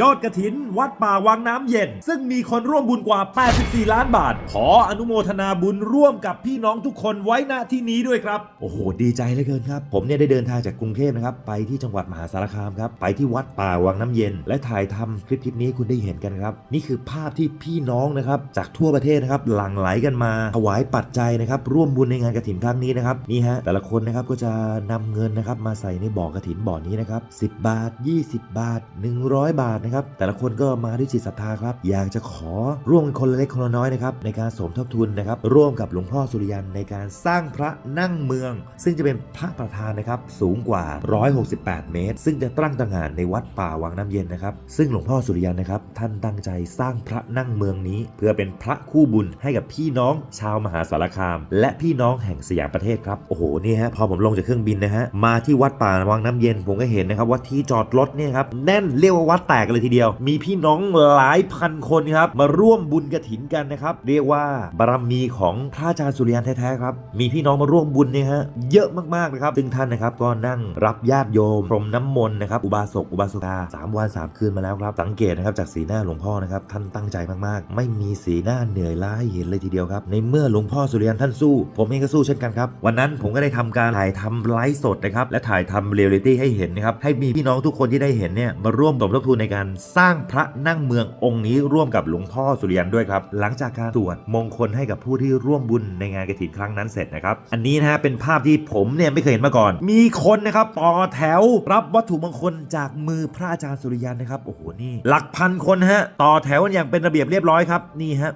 ยอดกระถิน วัดป่าวังน้ำเย็น ซึ่งมีคนร่วมบุญกว่า 84 ล้านบาท ขออนุโมทนาบุญร่วมกับพี่น้องทุกคนไว้ณที่นี้ด้วยครับ โอ้โห ดีใจเหลือเกินครับ ผมเนี่ยได้เดินทางจากกรุงเทพนะครับไปที่จังหวัดมหาสารคามครับ ไปที่วัดป่าวังน้ำเย็น และถ่ายทำคลิปคลิปนี้คุณได้เห็นกันครับ นี่คือภาพที่พี่น้องนะครับจากทั่วประเทศนะครับหลั่งไหลกันมาถวายปัจจัยนะครับร่วมบุญในงานกระถินครั้งนี้นะครับนี่ฮะแต่ละคนนะครับก็จะนำเงินนะครับมาใส่ในบ่อกระถินบ่อนี้นะครับ10 บาท 20 บาท 100 บาทนะครับ แต่ละคนก็มาด้วยจิตศรัทธาครับ อยากจะขอร่วมกันคนละเล็กคนละน้อยนะครับในการสมทบทุนนะครับ ร่วมกับหลวงพ่อสุริยันในการสร้างพระนั่งเมือง ซึ่งจะเป็นพระประธานนะครับ สูงกว่า 168 เมตร ซึ่งจะตั้งต่างงานในวัดป่าวังน้ำเย็นนะครับ ซึ่งหลวงพ่อสุริยันนะครับ ท่านตั้งใจสร้างพระนั่งเมืองนี้ เพื่อเป็นพระคู่บุญให้กับพี่น้องชาวมหาสารคาม และพี่น้องแห่งสยามประเทศครับ โอ้โห นี่ฮะ พอผมลงจากเครื่องบินนะฮะ มาที่วัดป่าวังน้ำเย็น ผมก็เห็นนะครับว่าที่จอดรถเนี่ยครับ แน่นเรียกว่าวัดแตกเลยทีเดียว มีพี่น้องหลายพันคนครับ มาร่วมบุญกระถินกันนะครับ เรียกว่าบารมีของพระอาจารย์สุริยันแท้ๆครับ มีพี่น้องมาร่วมบุญเนี่ยฮะเยอะมากๆนะครับซึ่งท่านนะครับก็นั่งรับญาติโยมพรมน้ำมนต์นะครับอุบาสกอุบาสิกาสามวันสามคืนมาแล้วครับ สังเกตนะครับจากสีหน้าหลวงพ่อนะครับท่านตั้งใจมากๆ ไม่มีสีหน้าเหนื่อยล้าให้เห็นเลยทีเดียวครับในเมื่อหลวงพ่อสุริยันท่านสู้ ผมเองก็สู้เช่นกันครับวันนั้นผมก็ได้ทำการถ่ายทำไลฟ์สดนะครับและถ่ายทำเรียลลิตี้ให้เห็นนะครับให้มีพี่น้องทุกคนที่ได้เห็นเนี่ยมาร่วมสมทบทุนในการสร้างพระนั่งเมืององค์นี้ร่วมกับหลวงพ่อสุริยันด้วยครับ หลังจากการตรวจมงคลให้กับผู้ที่ร่วมบุญในงานกฐินครั้งนั้นเสร็จนะครับ อันนี้นะฮะเป็นภาพที่ผมเนี่ยไม่เคยเห็นมาก่อน มีคนนะครับต่อแถวรับวัตถุมงคลจากมือพระอาจารย์สุริยันนะครับ โอ้โห นี่ หลักพันคนฮะ ต่อแถวกันอย่างเป็นระเบียบเรียบร้อยครับ นี่ฮะ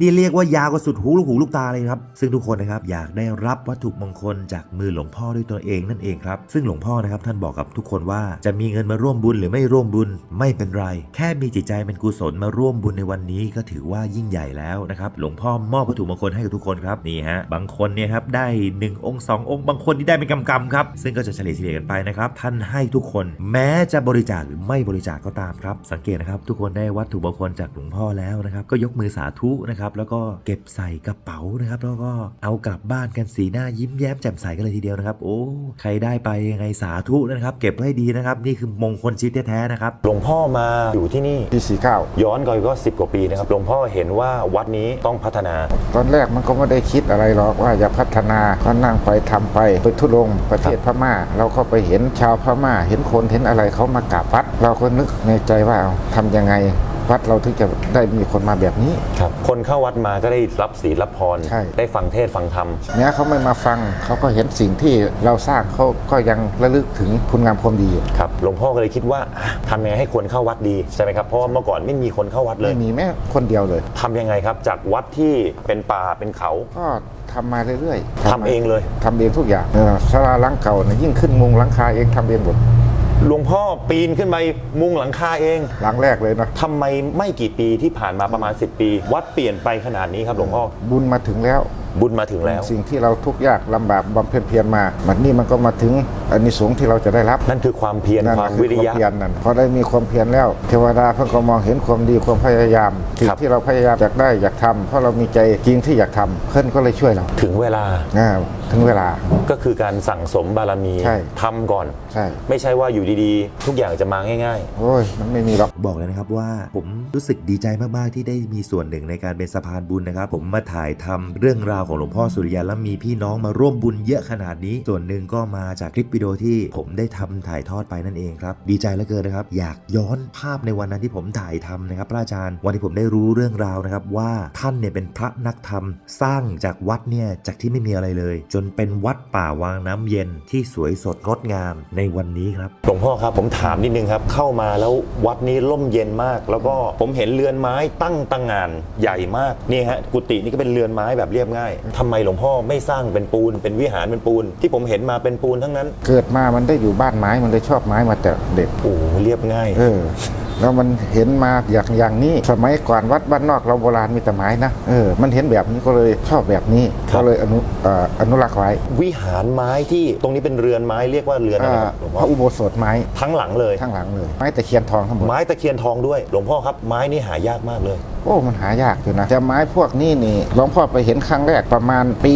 นี่เรียกว่ายาวกว่าสุดหูลูกหูลูกตาเลยครับ ซึ่งทุกคนนะครับอยากได้รับวัตถุมงคลจากมือหลวงพ่อด้วยตัวเองนั่นเองครับ ซึ่งหลวงพ่อนะครับท่านบอกกับทุกคนว่าจะมีเงินมาร่วมบุญหรือไม่ร่วมบุญไม่เป็นไร แค่มีจิตใจเป็นกุศลมาร่วมบุญในวันนี้ก็ถือว่ายิ่งใหญ่แล้วนะครับ หลวงพ่อมอบวัตถุมงคลให้กับทุกคนครับนี่ฮะบางคนเนี่ยครับได้ 1 องค์ 2 องค์ บางคนที่ได้เป็นกำกำครับ ซึ่งก็จะเฉลี่ยเฉลี่ยกันไปนะครับ ท่านให้ทุกคน แม้จะบริจาคหรือไม่บริจาคก็ตามครับ สังเกตนะครับ ทุกคนได้วัตถุมงคลจากหลวงพ่อแล้วนะครับ ก็ยกมือสาธุนะครับ แล้วก็เก็บใส่กระเป๋านะครับ แล้วก็เอากลับบ้านกันสีหน้ายิ้มแย้มแจ่มใสกันเลยทีเดียวนะครับ โอ้ ใครได้ไปยังไงสาธุนะครับ เก็บให้ดีนะครับ นี่คือมงคลชีวิตแท้ๆนะครับงพ่อมาอยู่ที่นี่ ปีสี่เก้าย้อนก่อนก็ 10 กว่าปีนะครับหลวงพ่อเห็นว่าวัดนี้ต้องพัฒนา ตอนแรกมันก็ไม่ได้คิดอะไรหรอกว่าจะพัฒนาก็นั่งไปทำไปไปทุรงประเทศพม่า เราก็ไปเห็นชาวพม่า เห็นคนเห็นอะไรเขามากราบวัด เราก็นึกในใจว่าเอาทำยังไง วัดเราถึงจะได้มีคนมาแบบนี้ ครับ คนเข้าวัดมาก็ได้รับศีลรับพร ใช่ ได้ฟังเทศน์ฟังธรรม แม้เขาไม่มาฟังเขาก็เห็นสิ่งที่เราสร้างเขาก็ยังระลึกถึงคุณงามความดีอยู่ครับ หลวงพ่อก็เลยคิดว่าอะทำยังไงให้คนเข้าวัดดีใช่ไหมครับ เพราะว่าเมื่อก่อนไม่มีคนเข้าวัดเลยไม่มีแม้คนเดียวเลย ทำยังไงครับ จากวัดที่เป็นป่าเป็นเขา ก็ทำมาเรื่อยๆทำเองเลย ทำเองทุกอย่างเออศาลาหลังเก่าเนี่ยยิ่งขึ้นมุงหลังคาเองทำเองหมด หลวงพ่อปีนขึ้นไปมุงหลังคาเองหลังแรกเลยนะ ทำไมไม่กี่ปีที่ผ่านมาประมาณ 10 ปี วัดเปลี่ยนไปขนาดนี้ครับหลวงพ่อบุญมาถึงแล้ว บุญมาถึงแล้ว สิ่งที่เราทุกข์ยากลำบากบำเพ็ญเพียรมามันนี่มันก็มาถึงอันนี้สงส์ที่เราจะได้รับนั่นคือความเพียรนั่นความคือวิริความยะเพียรนั่นพอได้มีความเพียรแล้ว เทวดาเพิ่งก็มองเห็นความดีความพยายามสิ่งครับที่เราพยายามอยากได้อยากทำเพราะเรามีใจจริงที่อยากทำเพื่อนก็เลยช่วยเรา ถึงเวลาอ่าถึงเวลาก็คือการสั่งสมบารมีใช่ทำก่อนใช่ไม่ใช่ว่าอยู่ดีๆ ทุกอย่างจะมาง่ายโอ้ยมันไม่มีหรอกบอกเลยนะครับว่าผมรู้สึกดีใจมากๆที่ได้มีส่วนหนึ่งในการเป็นสะพานบุญนะครับ ผมมาถ่ายทำเรื่องราวของหลวงพ่อสุริยันและมีพี่น้องมาร่วมบุญเยอะขนาดนี้ส่วนหนึ่งก็มาจากคลิปวิดีโอที่ผมได้ทำถ่ายทอดไปนั่นเองครับ ดีใจเหลือเกินนะครับ อยากย้อนภาพในวันนั้นที่ผมถ่ายทำนะครับ พระอาจารย์ วันที่ผมได้รู้เรื่องราวนะครับ ว่าท่านเนี่ยเป็นพระนักธรรม สร้างจากวัดเนี่ยจากที่ไม่มีอะไรเลย จนเป็นวัดป่าวางน้ำเย็นที่สวยสดงดงามในวันนี้ครับหลวงพ่อครับผมถามนิดนึงครับ เข้ามาแล้ววัดนี้ร่มเย็นมาก แล้วก็ผมเห็นเรือนไม้ตั้งตั้งงานใหญ่มากนี่ฮะกุฏินี่ก็เป็นเรือนไม้แบบเรียบง่ายทำไมหลวงพ่อไม่สร้างเป็นปูน เป็นวิหารเป็นปูน ที่ผมเห็นมาเป็นปูนทั้งนั้นเกิดมามันได้อยู่บ้านไม้มันเลยชอบไม้มาแต่เด็ก โอ้โหเรียบง่าย เออ แล้วมันเห็นมาอย่างอย่างนี้ สมัยก่อนวัดบ้านนอกเราโบราณมีแต่ไม้นะ เออ มันเห็นแบบนี้ก็เลยชอบแบบนี้ ครับ ก็เลยอนุเอ่ออนุรักษ์ไว้วิหารไม้ที่ตรงนี้เป็นเรือนไม้เรียกว่าเรือนอะไรอ่าครับหลวงพพ่อระอุโบสถไม้ทั้งหลังเลยข้างหลังเลย ไม้ตะเคียนทองทั้งหมด ไม้ตะเคียนทองด้วย หลวงพ่อครับไม้นี่หายากมากเลย โอ้ มันหายากอยู่นะ จะไม้พวกนี้นี่หลวงพ่อไปเห็นครั้งแรกประมาณปี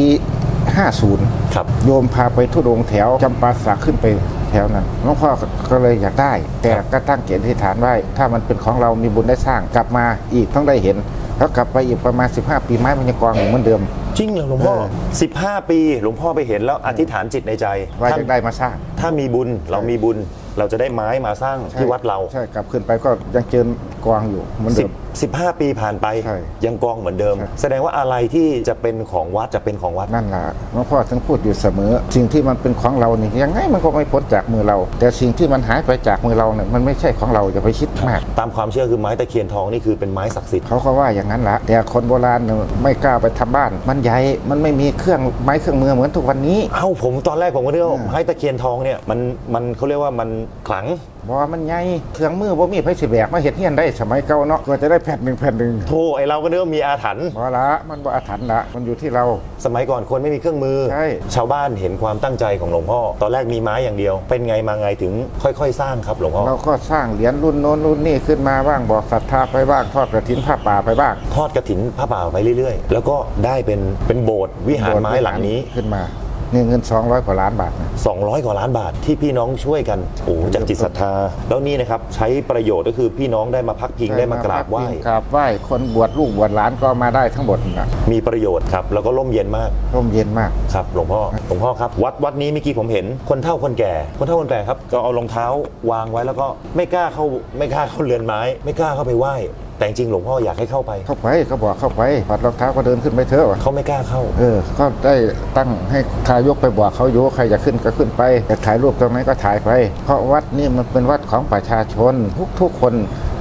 50 ครับ โยมพาไปทุดงค์แถวจำปาสักขึ้นไปแถวนั้นหลวงพ่อก็เลยอยากได้ แต่ก็ตั้งเกณฑ์ที่ฐานไว้ ถ้ามันเป็นของเรามีบุญได้สร้างกลับมาอีกต้องได้เห็น แล้วกลับไปอีกประมาณ 15 ปีไม้มันยังกองอยู่เหมือนเดิม จริงเหรอหลวงพ่อเออ15 ปีหลวงพ่อไปเห็นแล้วอธิษฐานจิตในใจว่าถ้าจะได้มาสร้าง ถ้ามีบุญเรามีบุญ เราจะได้ไม้มาสร้างที่วัดเรา ใช่กลับขึ้นไปก็ยังเจอกองอยู่เหมือนเดิม 10 15 ปีผ่านไป ใช่ยังกองเหมือนเดิม ใช่ แสดงว่าอะไรที่จะเป็นของวัดจะเป็นของวัด นั่นแหละหลวงพ่อถึงพูดอยู่เสมอ สิ่งที่มันเป็นของเรานี่ยังไงมันก็ไม่พ้นจากมือเรา แต่สิ่งที่มันหายไปจากมือเราเนี่ยมันไม่ใช่ของเราอย่าไปคิดมาก ตามความเชื่อคือไม้ตะเคียนทองนี่คือเป็นไม้ศักดิ์สิทธิ์ เขาก็ว่าอย่างนั้นละแต่คนโบราณเนี่ยไม่กล้าไปทำบ้าน มันใหญ่มันไม่มีเครื่องไม้เครื่องมือเหมือนทุกวันนี้ เอ้าผมตอนแรกผมก็นึกว่าอืมไม้ตะเคียนทองเนี่ยมันมันเขาเรียกว่ามันขลังบอกว่ามันใหญ่เครื่องมือบ่มีไผสิแบกมาเฮ็ดเฮียนได้สมัยเก่าเนาะก็จะได้แผ่นหนึ่งแผ่นหนึ่งโธ่ไอเราก็นึกว่ามีอาถรรพ์บ่ละมันบ่อาถรรพ์ละมันอยู่ที่เรา สมัยก่อนคนไม่มีเครื่องมือใช่ ชาวบ้านเห็นความตั้งใจของหลวงพ่อ ตอนแรกมีไม้อย่างเดียว เป็นไงมาไงถึงค่อยๆ สร้างครับหลวงพ่อเราก็สร้างเหรียญรุ่นโน้นรุ่นนี้ขึ้นมาบ้างบอกศรัทธาไปบ้างทอดกระถินผ้าป่าไปบ้างทอดกระถินผ้าป่าไปเรื่อยๆ แล้วก็ได้เป็นเป็นโบสถ์วิหารไม้หลังนี้ ขึ้นมา นี่เงิน 200 กว่าล้านบาทนะ 200 กว่าล้านบาทที่พี่น้องช่วยกันโอ้จากจิตศรัทธา แล้วนี่นะครับใช้ประโยชน์ก็คือพี่น้องได้มาพักพิงได้มากราบไหว้กราบไหว้คนบวชลูกบวชหลานก็มาได้ทั้งหมดนะมีประโยชน์ครับแล้วก็ร่มเย็นมากร่มเย็นมากครับหลวงพ่อหลวงพ่อครับ วัดวัดนี้เมื่อกี้ผมเห็นคนเฒ่าคนแก่ คนเฒ่าคนแก่ครับก็เอารองเท้าวางไว้แล้วก็ไม่กล้าเข้าไม่กล้าเข้าเรือนไม้ ไม่กล้าเข้าไปไหว้ แต่จริงๆหลวงพ่ออยากให้เข้าไป เข้าไปก็บอกเข้าไปปัดรองเท้าก็เดินขึ้นไปเถอะวะเขาไม่กล้าเข้า เออก็ได้ตั้งให้ทายกไปบอกเขาอยู่ว่าใครจะขึ้นก็ขึ้นไปจะถ่ายรูปตรงไหนก็ถ่ายไป เพราะวัดนี่มันเป็นวัดของประชาชนทุกทุกๆคน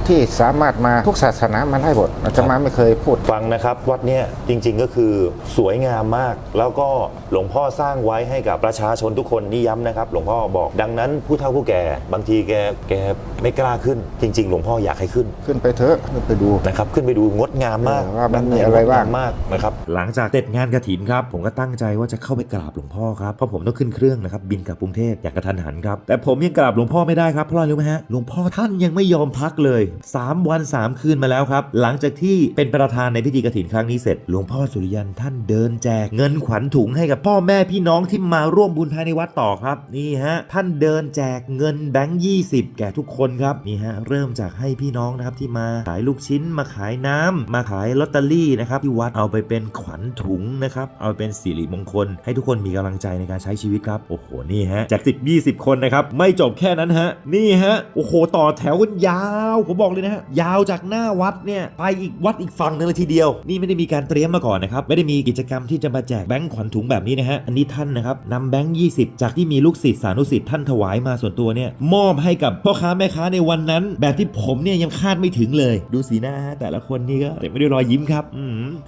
ที่สามารถมาทุกศาสนามาได้หมดอาตมาไม่เคยพูด ฟังนะครับ วัดเนี้ยจริงๆก็คือสวยงามมาก แล้วก็หลวงพ่อสร้างไว้ให้กับประชาชนทุกคนนี่ย้ำนะครับ หลวงพ่อบอกดังนั้นผู้เฒ่าผู้แก่ บางทีแกแกไม่กล้าขึ้น จริง ๆ หลวงพ่ออยากให้ขึ้นขึ้นไปเถอะขึ้นไปดูนะครับขึ้นไปดูงดงามมากเออว่ามันด้มีใอะไรบ้างงดมมากนะครับหลังจากเสร็จงานกระถินครับ ผมก็ตั้งใจว่าจะเข้าไปกราบหลวงพ่อครับเพราะผมต้องขึ้นเครื่องนะครับบินกลับกรุงเทพอย่างกระทันหันครับแต่ผมยังกราบหลวงพ่อไม่ได้ครับเพราะอะไรรู้ไหมฮะหลวงพ่อท่านยังไม่ยอมพักเลย3 วัน 3 คืนมาแล้วครับ หลังจากที่เป็นประธานในพิธีกระถินครั้งนี้เสร็จหลวงพ่อสุริยันท่านเดินแจกเงินขวัญถุงให้กับพ่อแม่พี่น้องที่มาร่วมบุญภายในวัดต่อครับนี่ฮะท่านเดินแจกเงินแบงค์20แก่ทุกคนครับนี่ฮะเริ่มจากให้พี่น้องนะครับที่มาขายลูกชิ้นมาขายน้ำมาขายลอตเตอรี่นะครับที่วัดเอาไปเป็นขวัญถุงนะครับเอาไปเป็นสิริมงคล ให้ทุกคนมีกำลังใจในการใช้ชีวิตครับโอ้โหนี่ฮะจาก10 20 คนนะครับไม่จบแค่นั้นฮะนี่ฮะโอ้โหต่อแถวกันยาวผมบอกเลยนะฮะยาวจากหน้าวัดเนี่ยไปอีกวัดอีกฝั่งนึงเลยทีเดียว นี่ไม่ได้มีการเตรียมมาก่อนนะครับไม่ได้มีกิจกรรมที่จะมาแจกแบงค์ขวัญถุงแบบนี้นะฮะอันนี้ท่านนะครับนำแบงค์20จากที่มีลูกศิษย์สานุศิษย์ท่านถวายมาส่วนตัวเนี่ยมอบให้กับพ่อค้าแม่ค้าในวันนั้น แบบที่ผมเนี่ยยังคาดไม่ถึงเลย ดูสีหน้าฮะแต่ละคนนี่ก็เต็มไปด้วยรอยยิ้มครับ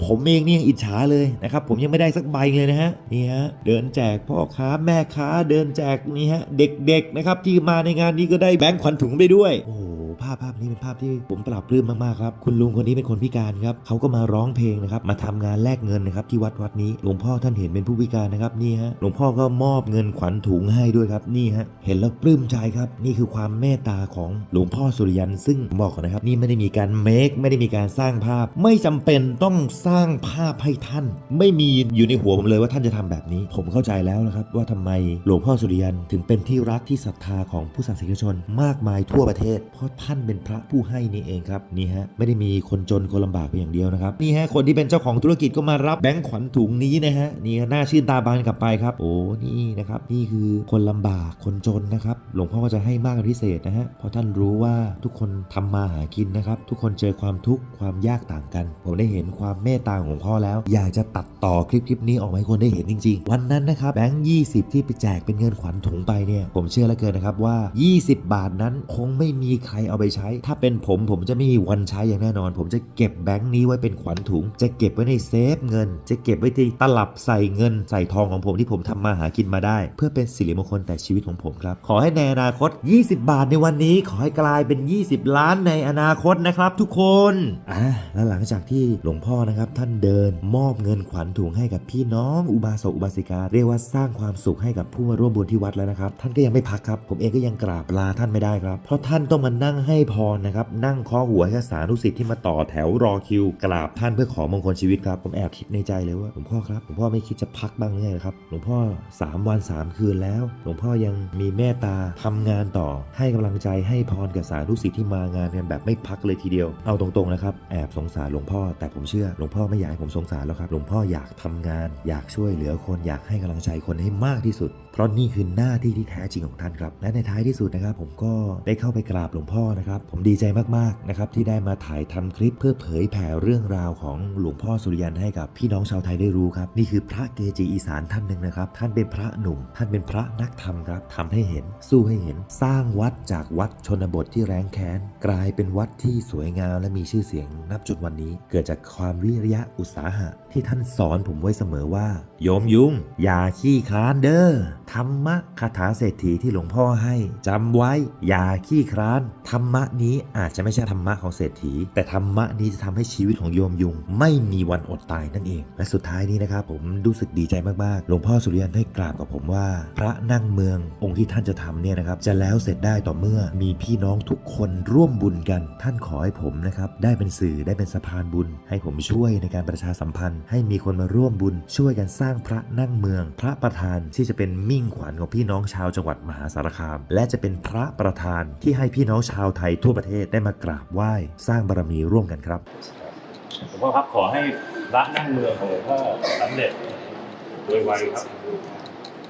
ผมเองเนี่ยังอิจฉาเลยนะครับผมยังไม่ได้สักใบเลยนะฮะนี่ฮะเดินแจกพ่อค้าแม่ค้าเดินแจกนี่ฮะเด็กๆนะครับที่มาในงานนี้ก็ได้แบงค์ขวัญถุงไปด้วยโอ้โภาพภาพนี้เป็นภาพที่ผมปรับปลื้มมากๆครับคุณลุงคนนี้เป็นคนพิการครับเขาก็มาร้องเพลงนะครับมาทำงานแลกเงินนะครับที่วัดวัดนี้หลวงพ่อท่านเห็นเป็นผู้พิการนะครับนี่ฮะหลวงพ่อก็มอบเงินขวัญถุงให้ด้วยครับนี่ฮะเห็นแล้วปลื้มใจครับนี่คือความเมตตาของหลวงพ่อสุริยันซึ่งผมบอกก่อนนะครับนี่ไม่ได้มีการเมคไม่ได้มีการสร้างภาพ ไม่จำเป็นต้องสร้างภาพให้ท่าน ไม่มีอยู่ในหัวผมเลยว่าท่านจะทำแบบนี้ ผมเข้าใจแล้วนะครับว่าทำไมหลวงพ่อสุริยันถึงเป็นที่รักที่ศรัทธาของผู้ศาสนิกชนมากมายทั่วประเทศเพราะท่านานเป็นพระผู้ให้นี่เองครับนี่ฮะไม่ได้มีคนจนคนลำบากเพียงอย่างเดียวนะครับนี่ฮะคนที่เป็นเจ้าของธุรกิจก็มารับแบงค์ขวัญถุงนี้นะฮะนี่ฮะน่าชื่นตาบานกลับไปครับ โอ้นี่นะครับนี่คือคนลำบากคนจนนะครับหลวงพ่อก็จะให้มากพิเศษนะฮะเพราะท่านรู้ว่าทุกคนทำมาหากินนะครับทุกคนเจอความทุกข์ความยากต่างกัน ผมได้เห็นความเมตตาของพ่อแล้ว อยากจะตัดต่อคลิปคลิปนี้ออกมาให้คนได้เห็นจริง ๆ วันนั้นนะครับแบงค์20ที่ไปแจกเป็นเงินขวัญถุงไปเนี่ยผมเชื่อเหลือเกินนะครับว่า 20 บาทนั้นคงไม่มีใครเอาไปใช้ ถ้าเป็นผมผมจะไม่มีวันใช้อย่างแน่นอน ผมจะเก็บแบงค์นี้ไว้เป็นขวัญถุง จะเก็บไว้ในเซฟเงิน จะเก็บไว้ที่ตลับใส่เงินใส่ทองของผมที่ผมทำมาหากินมาได้ เพื่อเป็นสิริมงคลแต่ชีวิตของผมครับ ขอให้ในอนาคต 20 บาทในวันนี้ ขอให้กลายเป็น 20 ล้านในอนาคตนะครับ ทุกคนอ่าแล้วหลังจากที่หลวงพ่อนะครับท่านเดินมอบเงินขวัญถุงให้กับพี่น้องอุบาสกอุบาสิกา เรียกว่าสร้างความสุขให้กับผู้มาร่วมบุญที่วัดแล้วนะครับท่านก็ยังไม่พักครับ ผมเองก็ยังกราบลาท่านไม่ได้ครับ เพราะท่านต้องมานั่งให้ให้พรนะครับ นั่งเคาะหัวให้กับสาธุสิทธิ์ที่มาต่อแถวรอคิว กราบท่านเพื่อขอมงคลชีวิตครับ ผมแอบคิดในใจเลยว่าหลวงพ่อครับหลวงพ่อไม่คิดจะพักบ้างหรือไงครับหลวงพ่อ 3 วัน 3 คืนแล้ว หลวงพ่อยังมีเมตตาทำงานต่อ ให้กำลังใจให้พรกับสาธุสิทธิ์ที่มางานกันแบบไม่พักเลยทีเดียว เอาตรงๆนะครับแอบสงสารหลวงพ่อ แต่ผมเชื่อหลวงพ่อไม่อยากให้ผมสงสารแล้วครับหลวงพ่ออยากทำงาน อยากช่วยเหลือคนอยากให้กำลังใจคนให้มากที่สุดเพราะนี่คือหน้าที่ที่แท้จริงของท่านครับ และในท้ายที่สุดนะครับ ผมก็ได้เข้าไปกราบหลวงพ่อนะครับ ผมดีใจมากๆนะครับที่ได้มาถ่ายทำคลิปเพื่อเผยแผ่เรื่องราวของหลวงพ่อสุริยันให้กับพี่น้องชาวไทยได้รู้ครับ นี่คือพระเกจิอีสานท่านหนึ่งนะครับ ท่านเป็นพระหนุ่ม ท่านเป็นพระนักธรรมครับทำให้เห็น สู้ให้เห็น สร้างวัดจากวัดชนบทที่แรงแค้น กลายเป็นวัดที่สวยงามและมีชื่อเสียงนับจุดวันนี้ เกิดจากความวิริยะอุตสาหะ ที่ท่านสอนผมไว้เสมอว่า โยมยุง อย่าขี้คลานเด้อธรรมะคาถาเศรษฐีที่หลวงพ่อให้จำไว้ อย่าขี้คลาน ธรรมะนี้อาจจะไม่ใช่ธรรมะของเศรษฐี แต่ธรรมะนี้จะทำให้ชีวิตของโยมยุง ไม่มีวันอดตายนั่นเอง และสุดท้ายนี้นะครับผมรู้สึกดีใจมากๆหลวงพ่อสุริยันได้กราบกับผมว่า พระนั่งเมืององค์ที่ท่านจะทำเนี่ยนะครับจะแล้วเสร็จได้ต่อเมื่อมีพี่น้องทุกคนร่วมบุญกัน ท่านขอให้ผมนะครับได้เป็นสื่อได้เป็นสะพานบุญ ให้ผมช่วยในการประชาสัมพันธ์ให้มีคนมาร่วมบุญช่วยกันสร้างพระนั่งเมือง พระประธานที่จะเป็นมิ่งขวัญของพี่น้องชาวจังหวัดมหาสารคาม และจะเป็นพระประธานที่ให้พี่น้องชาวไทยทั่วประเทศได้มากราบไหว้สร้างบารมีร่วมกันครับหลวงพ่อครับขอให้พระนั่งเมืองของหลวงพ่อสำเร็จโดยไวครับ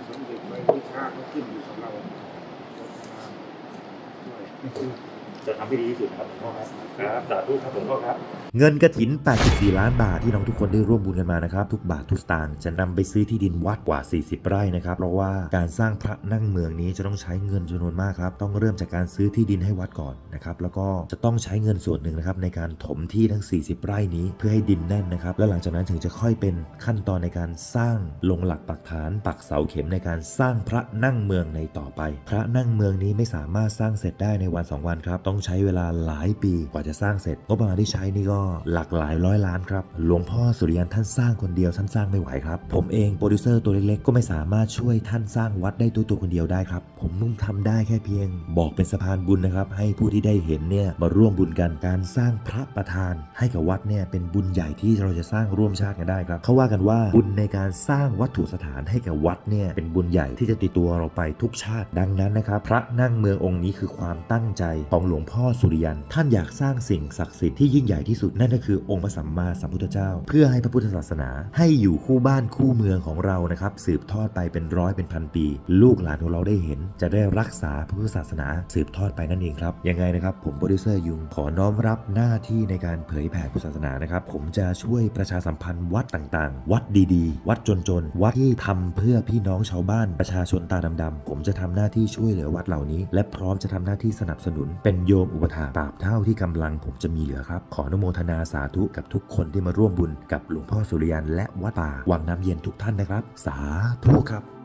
สมเด็จไวที่ชาติขึ้นอยู่กับเราจะทำให้ดีที่สุดครับหลวงพ่อครับครับสาธุครับหลวงพ่อครับ เงินกระถิน 84 ล้านบาทที่น้องทุกคนได้ร่วมบุญกันมานะครับ ทุกบาททุกสตางค์จะนำไปซื้อที่ดินวัดกว่า 40 ไร่นะครับ เพราะว่าการสร้างพระนั่งเมืองนี้จะต้องใช้เงินจำนวนมากครับ ต้องเริ่มจากการซื้อที่ดินให้วัดก่อนนะครับ แล้วก็จะต้องใช้เงินส่วนหนึ่งนะครับในการถมที่ทั้ง 40 ไร่นี้เพื่อให้ดินแน่นนะครับ และหลังจากนั้นถึงจะค่อยเป็นขั้นตอนในการสร้างลงหลักปักฐาน ปักเสาเข็มในการสร้างพระนั่งเมืองในต่อไป พระนั่งเมืองนี้ไม่สามารถสร้างเสร็จได้ในวันสองวันครับ ต้องใช้เวลาหลายปีกว่าจะสร้างเสร็จงบประมาณที่ใช้นี่ก็หลักหลายร้อยล้านครับหลวงพ่อสุริยันท่านสร้างคนเดียวท่านสร้างไม่ไหวครับ ผมเองโปรดิวเซอร์ตัวเล็กๆก็ไม่สามารถช่วยท่านสร้างวัดได้ตัวตัวคนเดียวได้ครับ ผมมุ่งทำได้แค่เพียง บอกเป็นสะพานบุญนะครับ ให้ผู้ที่ได้เห็นเนี่ยมาร่วมบุญกันการสร้างพระประธาน ให้กับวัดเนี่ยเป็นบุญใหญ่ที่เราจะสร้างร่วมชาติกันได้ครับเขาว่ากันว่าบุญในการสร้างวัตถุสถานให้กับวัดเนี่ยเป็นบุญใหญ่ที่จะติดตัวเราไปทุกชาติดังนั้นนะครับพระนั่งเมืององค์นี้คือความตั้งใจของหลวงพ่อสุริยันท่านอยากสร้างสิ่งศักดิ์สิทธิ์ที่ยิ่งใหญ่ที่สุดนั่นก็คือองค์พระสัมมาสัมพุทธเจ้า เพื่อให้พระพุทธศาสนา ให้อยู่คู่บ้านคู่เมืองของเรานะครับสืบทอดไปเป็นร้อยเป็นพันปี ลูกหลานของเราได้เห็น จะได้รักษาพระพุทธศาสนา สืบทอดไปนั่นเองครับยังไงนะครับผมโปรดิวเซอร์ยุงขอน้อมรับหน้าที่ในการเผยแผ่พุทธศาสนานะครับผมจะช่วยประชาสัมพันธ์วัดต่างๆ วัดดีๆ วัดจนๆวัดที่ทำเพื่อพี่น้องชาวบ้านประชาชนตาดำๆผมจะทำหน้าที่ช่วยเหลือวัดเหล่านี้ และพร้อมจะทำหน้าที่สนับสนุนเป็นโยมอุปถากตราบเท่าที่กำลังผมจะมีเหลือครับ ขออนุโมทนาสาธุกับทุกคนที่มาร่วมบุญกับหลวงพ่อสุริยันและวัดป่าวังน้ำเย็นทุกท่านนะครับ สาธุครับ